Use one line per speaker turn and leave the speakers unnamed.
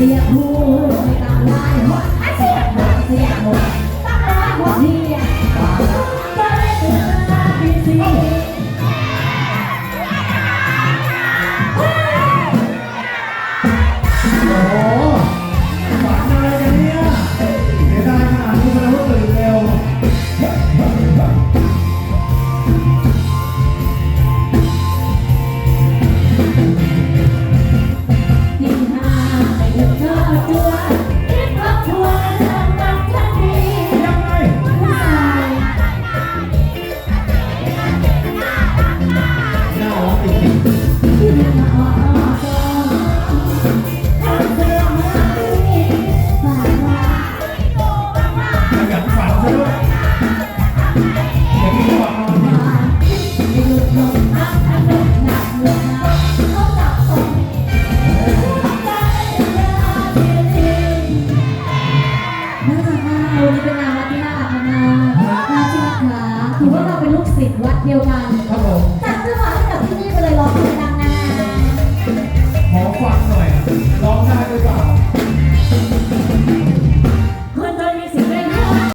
เสียหัว
ผม
จับจังหวะให้กับที่นี่ไปเลยร้องเพลงดังนะ
ขอฟังหน่อยร้อง